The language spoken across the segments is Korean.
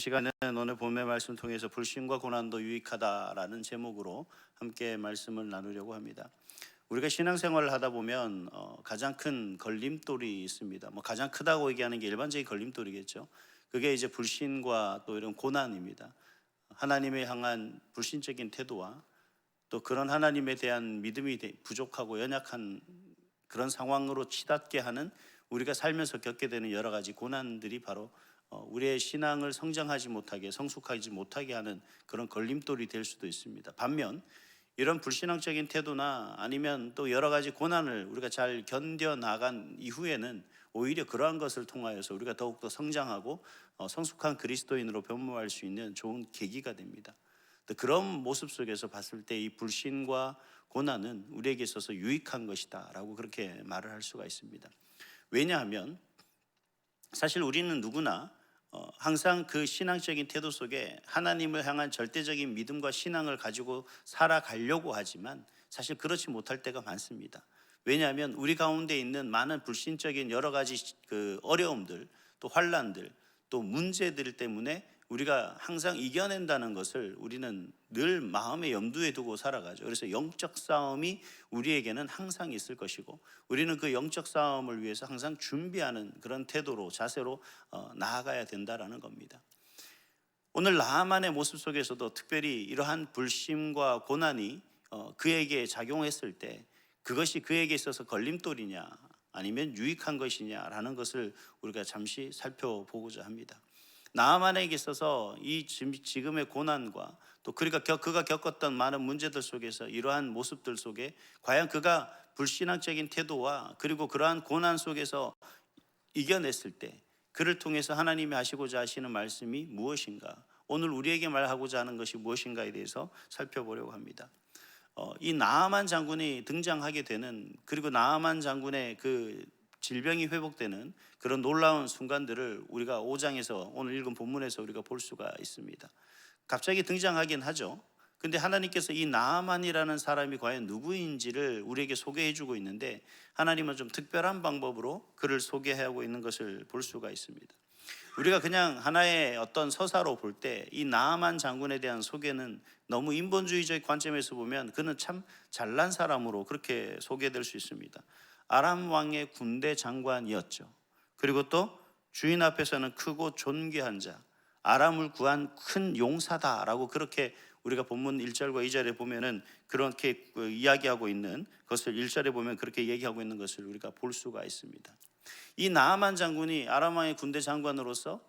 시간은 오늘 본의 말씀 통해서 불신과 고난도 유익하다라는 제목으로 함께 말씀을 나누려고 합니다. 우리가 신앙생활을 하다 보면 어, 가장 큰 걸림돌이 있습니다. 뭐 가장 크다고 얘기하는 게 일반적인 걸림돌이겠죠. 그게 이제 불신과 또 이런 고난입니다. 하나님에 향한 불신적인 태도와 또 그런 하나님에 대한 믿음이 대- 부족하고 연약한 그런 상황으로 치닫게 하는 우리가 살면서 겪게 되는 여러 가지 고난들이 바로 어, 우리의 신앙을 성장하지 못하게 성숙하지 못하게 하는 그런 걸림돌이 될 수도 있습니다. 반면 이런 불신앙적인 태도나 아니면 또 여러 가지 고난을 우리가 잘 견뎌 나간 이후에는 오히려 그러한 것을 통하여서 우리가 더욱더 성장하고 어, 성숙한 그리스도인으로 변모할 수 있는 좋은 계기가 됩니다. 또 그런 모습 속에서 봤을 때 이 불신과 고난은 우리에게 있어서 유익한 것이다라고 그렇게 말을 할 수가 있습니다. 왜냐하면 사실 우리는 누구나 어, 항상 그 신앙적인 태도 속에 하나님을 향한 절대적인 믿음과 신앙을 가지고 살아가려고 하지만 사실 그렇지 못할 때가 많습니다. 왜냐하면 우리 가운데 있는 많은 불신적인 여러 가지 그 어려움들, 또 환란들, 또 문제들 때문에 우리가 항상 이겨낸다는 것을 우리는 늘 마음의 염두에 두고 살아가죠. 그래서 영적 싸움이 우리에게는 항상 있을 것이고 우리는 그 영적 싸움을 위해서 항상 준비하는 그런 태도로 자세로 어, 나아가야 된다라는 겁니다. 오늘 나만의 모습 속에서도 특별히 이러한 불심과 고난이 어, 그에게 작용했을 때 그것이 그에게 있어서 걸림돌이냐 아니면 유익한 것이냐라는 것을 우리가 잠시 살펴보고자 합니다. 나만에게 있어서 이 지금- 지금의 고난과 또 그러니까 겪- 그가 겪었던 많은 문제들 속에서 이러한 모습들 속에 과연 그가 불신앙적인 태도와 그리고 그러한 고난 속에서 이겨냈을 때 그를 통해서 하나님이 하시고자 하시는 말씀이 무엇인가 오늘 우리에게 말하고자 하는 것이 무엇인가에 대해서 살펴보려고 합니다. 어, 이 나아만 장군이 등장하게 되는 그리고 나아만 장군의 그 질병이 회복되는 그런 놀라운 순간들을 우리가 5장에서 오늘 읽은 본문에서 우리가 볼 수가 있습니다. 갑자기 등장하긴 하죠. 근데 하나님께서 이 나아만이라는 사람이 과연 누구인지를 우리에게 소개해 주고 있는데 하나님은 좀 특별한 방법으로 그를 소개하고 있는 것을 볼 수가 있습니다. 우리가 그냥 하나의 어떤 서사로 볼 때 이 나아만 장군에 대한 소개는 너무 인본주의적 관점에서 보면 그는 참 잘난 사람으로 그렇게 소개될 수 있습니다. 아람 왕의 군대 장관이었죠. 그리고 또 주인 앞에서는 크고 존귀한 자, 아람을 구한 큰 용사다라고 그렇게 우리가 본문 1절과 2절에 보면은 그렇게 그 이야기하고 있는 것을 1절에 보면 그렇게 얘기하고 있는 것을 우리가 볼 수가 있습니다. 이 나아만 장군이 아람 왕의 군대 장관으로서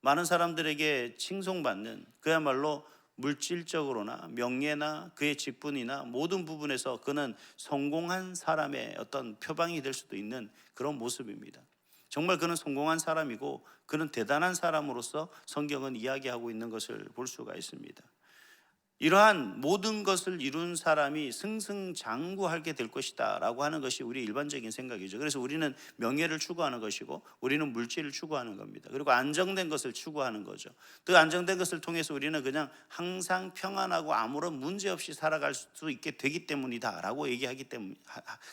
많은 사람들에게 칭송받는 그야말로 물질적으로나 명예나 그의 직분이나 모든 부분에서 그는 성공한 사람의 어떤 표방이 될 수도 있는 그런 모습입니다. 정말 그는 성공한 사람이고 그는 대단한 사람으로서 성경은 이야기하고 있는 것을 볼 수가 있습니다. 이러한 모든 것을 이룬 사람이 승승장구하게 될 것이다 라고 하는 것이 우리 일반적인 생각이죠. 그래서 우리는 명예를 추구하는 것이고 우리는 물질을 추구하는 겁니다. 그리고 안정된 것을 추구하는 거죠. 그 안정된 것을 통해서 우리는 그냥 항상 평안하고 아무런 문제 없이 살아갈 수 있게 되기 때문이다 라고 얘기하기 때문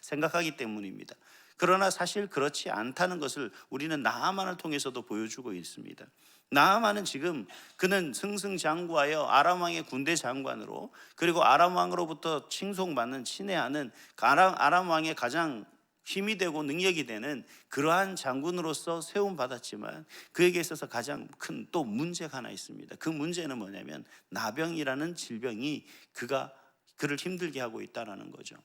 생각하기 때문입니다. 그러나 사실 그렇지 않다는 것을 우리는 나아만을 통해서도 보여주고 있습니다. 나아만은 지금 그는 승승장구하여 아람 왕의 군대 장관으로 그리고 아람 왕으로부터 칭송받는 친애하는 아람 왕의 가장 힘이 되고 능력이 되는 그러한 장군으로서 세움 받았지만 그에게 있어서 가장 큰 또 문제가 하나 있습니다. 그 문제는 뭐냐면 나병이라는 질병이 그가 그를 힘들게 하고 있다라는 거죠.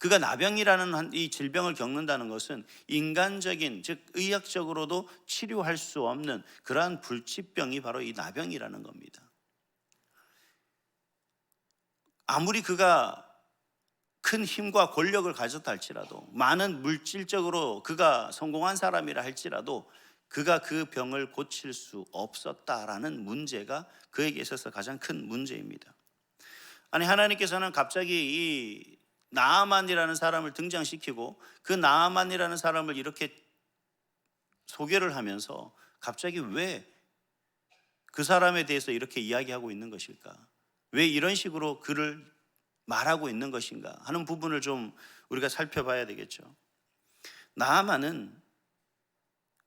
그가 나병이라는 한- 이 질병을 겪는다는 것은 인간적인 즉 의학적으로도 치료할 수 없는 그러한 불치병이 바로 이 나병이라는 겁니다. 아무리 그가 큰 힘과 권력을 가졌다 할지라도 많은 물질적으로 그가 성공한 사람이라 할지라도 그가 그 병을 고칠 수 없었다라는 문제가 그에게 있어서 가장 큰 문제입니다. 아니 하나님께서는 갑자기 이 나아만이라는 사람을 등장시키고 그 나아만이라는 사람을 이렇게 소개를 하면서 갑자기 왜 그 사람에 대해서 이렇게 이야기하고 있는 것일까? 왜 이런 식으로 그를 말하고 있는 것인가 하는 부분을 좀 우리가 살펴봐야 되겠죠. 나아만은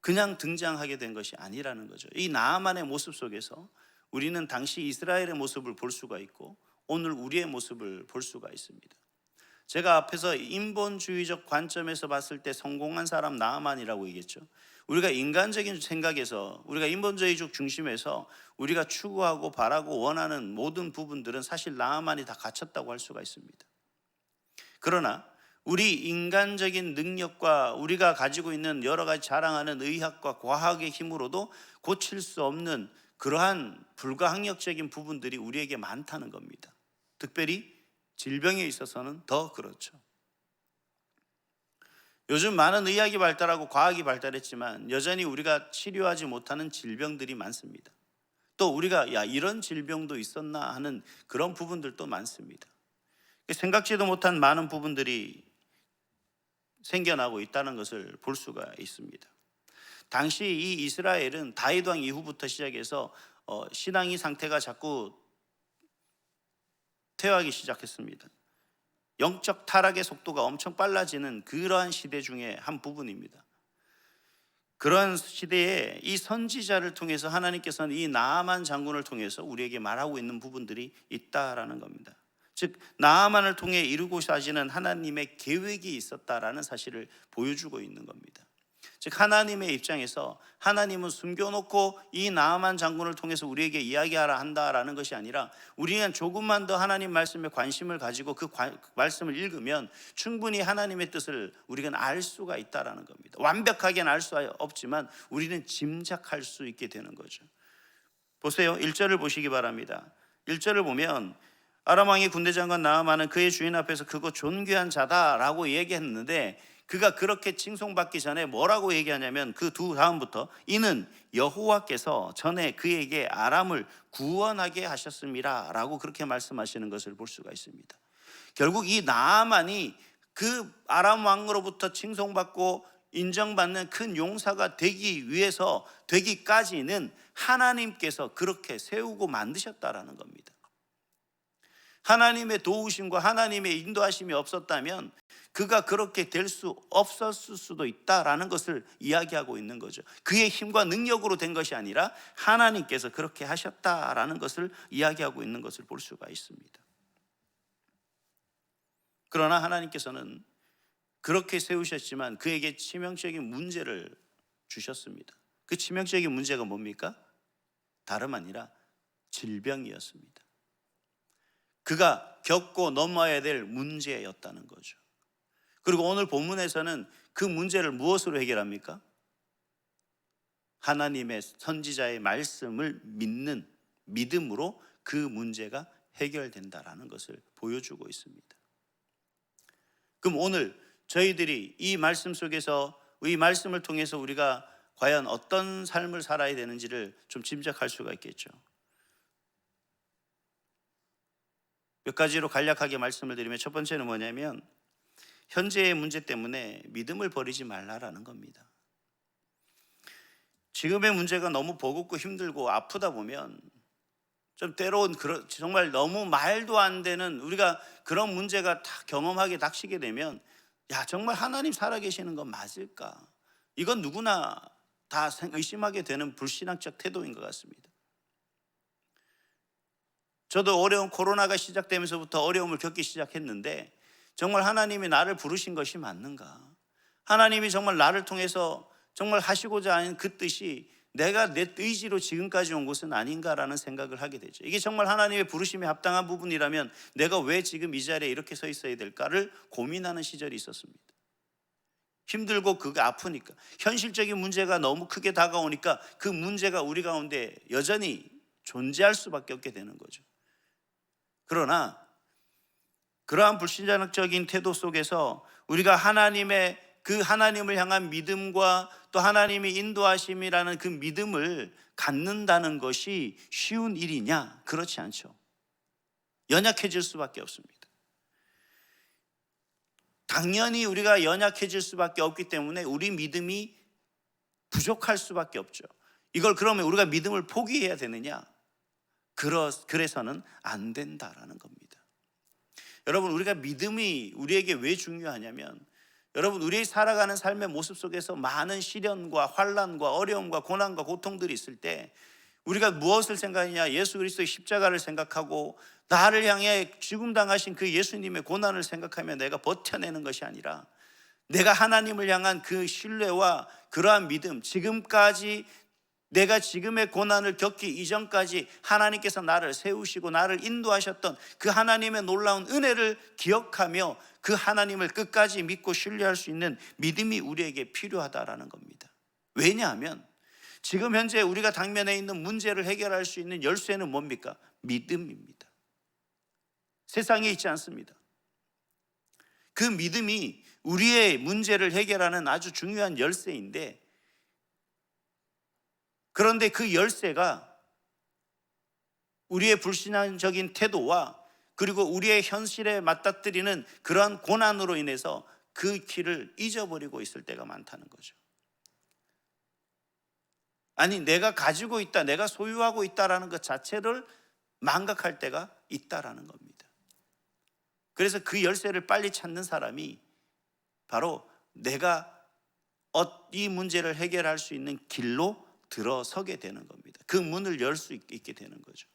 그냥 등장하게 된 것이 아니라는 거죠. 이 나아만의 모습 속에서 우리는 당시 이스라엘의 모습을 볼 수가 있고 오늘 우리의 모습을 볼 수가 있습니다. 제가 앞에서 인본주의적 관점에서 봤을 때 성공한 사람 나아만이라고 얘기했죠. 우리가 인간적인 생각에서 우리가 인본주의적 중심에서 우리가 추구하고 바라고 원하는 모든 부분들은 사실 나아만이 다 갖췄다고 할 수가 있습니다. 그러나 우리 인간적인 능력과 우리가 가지고 있는 여러 가지 자랑하는 의학과 과학의 힘으로도 고칠 수 없는 그러한 불가항력적인 부분들이 우리에게 많다는 겁니다. 특별히 질병에 있어서는 더 그렇죠. 요즘 많은 의학이 발달하고 과학이 발달했지만 여전히 우리가 치료하지 못하는 질병들이 많습니다. 또 우리가 야 이런 질병도 있었나 하는 그런 부분들도 많습니다. 생각지도 못한 많은 부분들이 생겨나고 있다는 것을 볼 수가 있습니다. 당시 이 이스라엘은 다윗 왕 이후부터 시작해서 어, 신앙이 상태가 자꾸 퇴화하기 시작했습니다. 영적 타락의 속도가 엄청 빨라지는 그러한 시대 중에 한 부분입니다. 그러한 시대에 이 선지자를 통해서 하나님께서는 이 나아만 장군을 통해서 우리에게 말하고 있는 부분들이 있다라는 겁니다. 즉 나아만을 통해 이루고자 하시는 하나님의 계획이 있었다라는 사실을 보여주고 있는 겁니다. 즉 하나님의 입장에서 하나님은 숨겨놓고 이 나아만 장군을 통해서 우리에게 이야기하라 한다라는 것이 아니라 우리는 조금만 더 하나님 말씀에 관심을 가지고 그 관- 말씀을 읽으면 충분히 하나님의 뜻을 우리가 알 수가 있다라는 겁니다. 완벽하게는 알 수 없지만 우리는 짐작할 수 있게 되는 거죠. 보세요. 1절을 보시기 바랍니다. 1절을 보면 아람 왕의 군대 장관 나아만은 그의 주인 앞에서 그거 존귀한 자다라고 얘기했는데 그가 그렇게 칭송받기 전에 뭐라고 얘기하냐면 그 두 다음부터 이는 여호와께서 전에 그에게 아람을 구원하게 하셨습니다라고 그렇게 말씀하시는 것을 볼 수가 있습니다. 결국 이 나아만이 그 아람 왕으로부터 칭송받고 인정받는 큰 용사가 되기 위해서 되기까지는 하나님께서 그렇게 세우고 만드셨다라는 겁니다. 하나님의 도우심과 하나님의 인도하심이 없었다면 그가 그렇게 될 수 없었을 수도 있다라는 것을 이야기하고 있는 거죠. 그의 힘과 능력으로 된 것이 아니라 하나님께서 그렇게 하셨다라는 것을 이야기하고 있는 것을 볼 수가 있습니다. 그러나 하나님께서는 그렇게 세우셨지만 그에게 치명적인 문제를 주셨습니다. 그 치명적인 문제가 뭡니까? 다름 아니라 질병이었습니다. 그가 겪고 넘어야 될 문제였다는 거죠. 그리고 오늘 본문에서는 그 문제를 무엇으로 해결합니까? 하나님의 선지자의 말씀을 믿는 믿음으로 그 문제가 해결된다라는 것을 보여주고 있습니다. 그럼 오늘 저희들이 이 말씀 속에서 이 말씀을 통해서 우리가 과연 어떤 삶을 살아야 되는지를 좀 짐작할 수가 있겠죠. 몇 가지로 간략하게 말씀을 드리면 첫 번째는 뭐냐면 현재의 문제 때문에 믿음을 버리지 말라라는 겁니다. 지금의 문제가 너무 버겁고 힘들고 아프다 보면 좀 때로는 정말 너무 말도 안 되는 우리가 그런 문제가 다 경험하게 닥치게 되면 야 정말 하나님 살아계시는 건 맞을까? 이건 누구나 다 의심하게 되는 불신앙적 태도인 것 같습니다. 저도 어려운 코로나가 시작되면서부터 어려움을 겪기 시작했는데 정말 하나님이 나를 부르신 것이 맞는가? 하나님이 정말 나를 통해서 정말 하시고자 하는 그 뜻이 내가 내 의지로 지금까지 온 것은 아닌가라는 생각을 하게 되죠. 이게 정말 하나님의 부르심에 합당한 부분이라면 내가 왜 지금 이 자리에 이렇게 서 있어야 될까를 고민하는 시절이 있었습니다. 힘들고 그게 아프니까 현실적인 문제가 너무 크게 다가오니까 그 문제가 우리 가운데 여전히 존재할 수밖에 없게 되는 거죠. 그러나 그러한 불신자적인 태도 속에서 우리가 하나님의 그 하나님을 향한 믿음과 또 하나님의 인도하심이라는 그 믿음을 갖는다는 것이 쉬운 일이냐? 그렇지 않죠. 연약해질 수밖에 없습니다. 당연히 우리가 연약해질 수밖에 없기 때문에 우리 믿음이 부족할 수밖에 없죠. 이걸 그러면 우리가 믿음을 포기해야 되느냐? 그래서는 안 된다라는 겁니다. 여러분, 우리가 믿음이 우리에게 왜 중요하냐면 여러분 우리 살아가는 삶의 모습 속에서 많은 시련과 환란과 어려움과 고난과 고통들이 있을 때 우리가 무엇을 생각하냐 예수 그리스도의 십자가를 생각하고 나를 향해 죽음 당하신 그 예수님의 고난을 생각하며 내가 버텨내는 것이 아니라 내가 하나님을 향한 그 신뢰와 그러한 믿음 지금까지 내가 지금의 고난을 겪기 이전까지 하나님께서 나를 세우시고 나를 인도하셨던 그 하나님의 놀라운 은혜를 기억하며 그 하나님을 끝까지 믿고 신뢰할 수 있는 믿음이 우리에게 필요하다라는 겁니다. 왜냐하면 지금 현재 우리가 당면에 있는 문제를 해결할 수 있는 열쇠는 뭡니까? 믿음입니다. 세상에 있지 않습니다. 그 믿음이 우리의 문제를 해결하는 아주 중요한 열쇠인데 그런데 그 열쇠가 우리의 불신앙적인 태도와 그리고 우리의 현실에 맞닥뜨리는 그러한 고난으로 인해서 그 길을 잊어버리고 있을 때가 많다는 거죠. 아니, 내가 가지고 있다, 내가 소유하고 있다라는 것 자체를 망각할 때가 있다라는 겁니다. 그래서 그 열쇠를 빨리 찾는 사람이 바로 내가 어- 이 문제를 해결할 수 있는 길로 들어서게 되는 겁니다. 그 문을 열 수 있게 되는 거죠.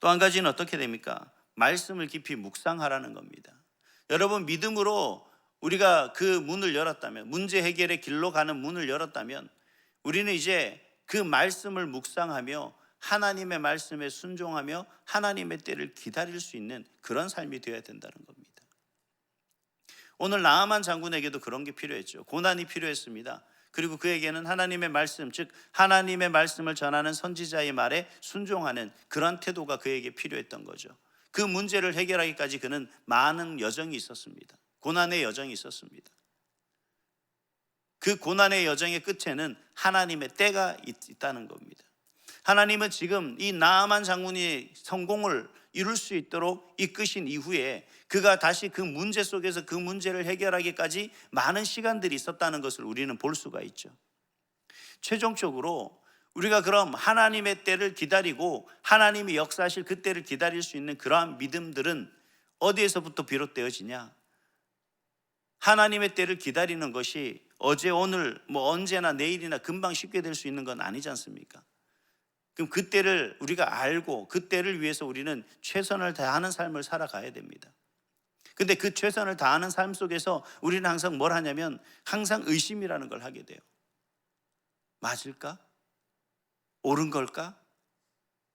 또 한 가지는 어떻게 됩니까? 말씀을 깊이 묵상하라는 겁니다. 여러분 믿음으로 우리가 그 문을 열었다면 문제 해결의 길로 가는 문을 열었다면 우리는 이제 그 말씀을 묵상하며 하나님의 말씀에 순종하며 하나님의 때를 기다릴 수 있는 그런 삶이 되어야 된다는 겁니다. 오늘 나아만 장군에게도 그런 게 필요했죠. 고난이 필요했습니다. 그리고 그에게는 하나님의 말씀, 즉 하나님의 말씀을 전하는 선지자의 말에 순종하는 그런 태도가 그에게 필요했던 거죠. 그 문제를 해결하기까지 그는 많은 여정이 있었습니다. 고난의 여정이 있었습니다. 그 고난의 여정의 끝에는 하나님의 때가 있- 있다는 겁니다. 하나님은 지금 이 나아만 장군이 성공을 이룰 수 있도록 이끄신 이후에 그가 다시 그 문제 속에서 그 문제를 해결하기까지 많은 시간들이 있었다는 것을 우리는 볼 수가 있죠. 최종적으로 우리가 그럼 하나님의 때를 기다리고 하나님이 역사하실 그 때를 기다릴 수 있는 그러한 믿음들은 어디에서부터 비롯되어지냐? 하나님의 때를 기다리는 것이 어제 오늘 뭐 언제나 내일이나 금방 쉽게 될 수 있는 건 아니지 않습니까? 그럼 그 때를 우리가 알고 그 때를 위해서 우리는 최선을 다하는 삶을 살아가야 됩니다. 근데 그 최선을 다하는 삶 속에서 우리는 항상 뭘 하냐면 항상 의심이라는 걸 하게 돼요. 맞을까? 옳은 걸까?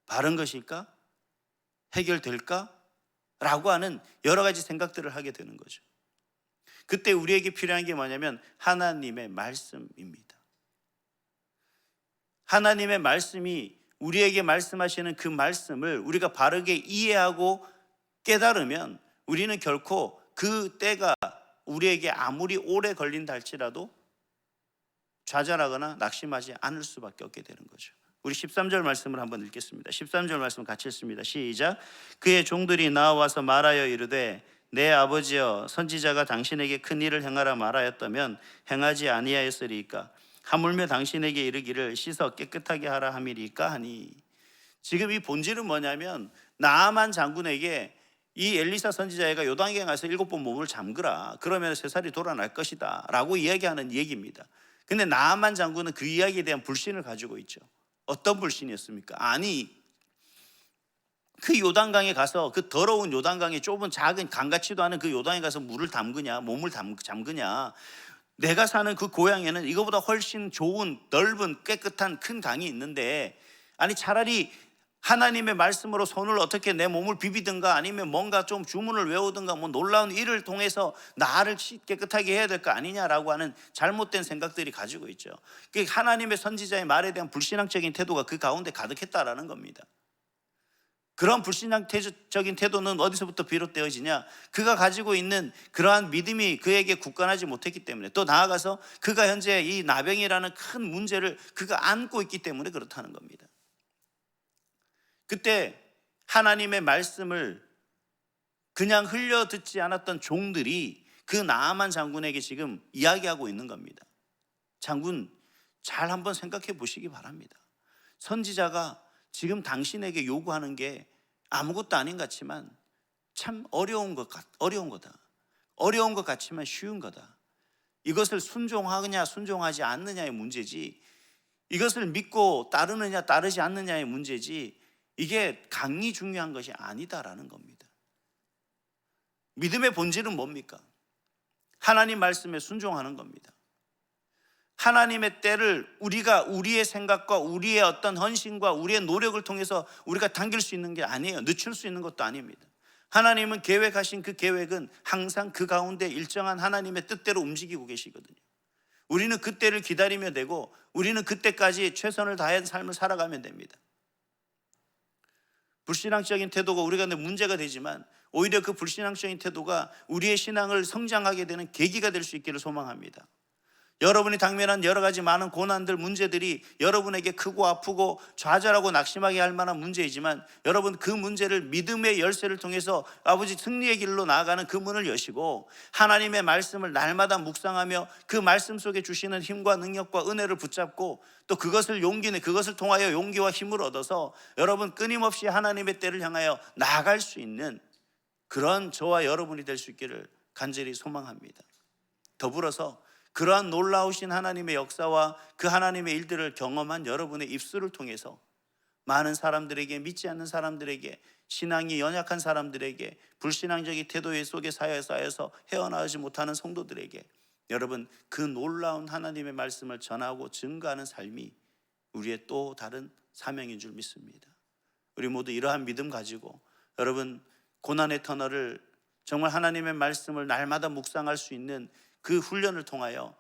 바른 것일까? 해결될까? 라고 하는 여러 가지 생각들을 하게 되는 거죠. 그때 우리에게 필요한 게 뭐냐면 하나님의 말씀입니다. 하나님의 말씀이 우리에게 말씀하시는 그 말씀을 우리가 바르게 이해하고 깨달으면 우리는 결코 그 때가 우리에게 아무리 오래 걸린다 할지라도 좌절하거나 낙심하지 않을 수밖에 없게 되는 거죠. 우리 13절 말씀을 한번 읽겠습니다. 13절 말씀 같이 읽습니다. 시작. 그의 종들이 나와서 말하여 이르되 내 아버지여 선지자가 당신에게 큰 일을 행하라 말하였다면 행하지 아니하였으리까 하물며 당신에게 이르기를 씻어 깨끗하게 하라 함이리까 하니 지금 이 본질은 뭐냐면 나아만 장군에게 이 엘리사 선지자가 요단강에 가서 일곱 번 몸을 잠그라 그러면 세 살이 돌아날 것이다 라고 이야기하는 얘기입니다. 근데 나아만 장군은 그 이야기에 대한 불신을 가지고 있죠. 어떤 불신이었습니까? 아니 그 요단강에 가서 그 더러운 요단강에 좁은 작은 강 같지도 않은 그 요단에 가서 물을 담그냐 몸을 담, 잠그냐 내가 사는 그 고향에는 이거보다 훨씬 좋은 넓은 깨끗한 큰 강이 있는데 아니 차라리 하나님의 말씀으로 손을 어떻게 내 몸을 비비든가 아니면 뭔가 좀 주문을 외우든가 뭐 놀라운 일을 통해서 나를 깨끗하게 해야 될 거 아니냐라고 하는 잘못된 생각들이 가지고 있죠. 그 하나님의 선지자의 말에 대한 불신앙적인 태도가 그 가운데 가득했다라는 겁니다. 그런 불신앙적인 태도는 어디서부터 비롯되어지냐? 그가 가지고 있는 그러한 믿음이 그에게 굳건하지 못했기 때문에 또 나아가서 그가 현재 이 나병이라는 큰 문제를 그가 안고 있기 때문에 그렇다는 겁니다. 그때 하나님의 말씀을 그냥 흘려 듣지 않았던 종들이 그 나아만 장군에게 지금 이야기하고 있는 겁니다. 장군 잘 한번 생각해 보시기 바랍니다. 선지자가 지금 당신에게 요구하는 게 아무것도 아닌 것 같지만 참 어려운 것 같, 어려운 거다. 어려운 것 같지만 쉬운 거다. 이것을 순종하느냐 순종하지 않느냐의 문제지 이것을 믿고 따르느냐 따르지 않느냐의 문제지 이게 강이 중요한 것이 아니다라는 겁니다. 믿음의 본질은 뭡니까? 하나님 말씀에 순종하는 겁니다. 하나님의 때를 우리가 우리의 생각과 우리의 어떤 헌신과 우리의 노력을 통해서 우리가 당길 수 있는 게 아니에요. 늦출 수 있는 것도 아닙니다. 하나님은 계획하신 그 계획은 항상 그 가운데 일정한 하나님의 뜻대로 움직이고 계시거든요. 우리는 그때를 기다리면 되고 우리는 그때까지 최선을 다한 삶을 살아가면 됩니다. 불신앙적인 태도가 우리가 내 문제가 되지만 오히려 그 불신앙적인 태도가 우리의 신앙을 성장하게 되는 계기가 될 수 있기를 소망합니다. 여러분이 당면한 여러 가지 많은 고난들, 문제들이 여러분에게 크고 아프고 좌절하고 낙심하게 할 만한 문제이지만 여러분 그 문제를 믿음의 열쇠를 통해서 아버지 승리의 길로 나아가는 그 문을 여시고 하나님의 말씀을 날마다 묵상하며 그 말씀 속에 주시는 힘과 능력과 은혜를 붙잡고 또 그것을 용기내 그것을 통하여 용기와 힘을 얻어서 여러분 끊임없이 하나님의 때를 향하여 나아갈 수 있는 그런 저와 여러분이 될 수 있기를 간절히 소망합니다. 더불어서 그러한 놀라우신 하나님의 역사와 그 하나님의 일들을 경험한 여러분의 입술을 통해서 많은 사람들에게 믿지 않는 사람들에게 신앙이 연약한 사람들에게 불신앙적인 태도의 속에 사여 쌓여서 헤어나오지 못하는 성도들에게 여러분 그 놀라운 하나님의 말씀을 전하고 증거하는 삶이 우리의 또 다른 사명인 줄 믿습니다. 우리 모두 이러한 믿음 가지고 여러분 고난의 터널을 정말 하나님의 말씀을 날마다 묵상할 수 있는 그 훈련을 통하여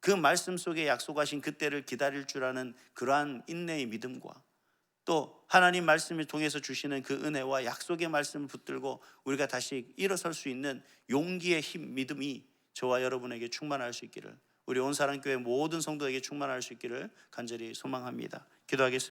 그 말씀 속에 약속하신 그때를 기다릴 줄 아는 그러한 인내의 믿음과 또 하나님 말씀을 통해서 주시는 그 은혜와 약속의 말씀을 붙들고 우리가 다시 일어설 수 있는 용기의 힘, 믿음이 저와 여러분에게 충만할 수 있기를 우리 온사랑교회 모든 성도에게 충만할 수 있기를 간절히 소망합니다. 기도하겠습니다.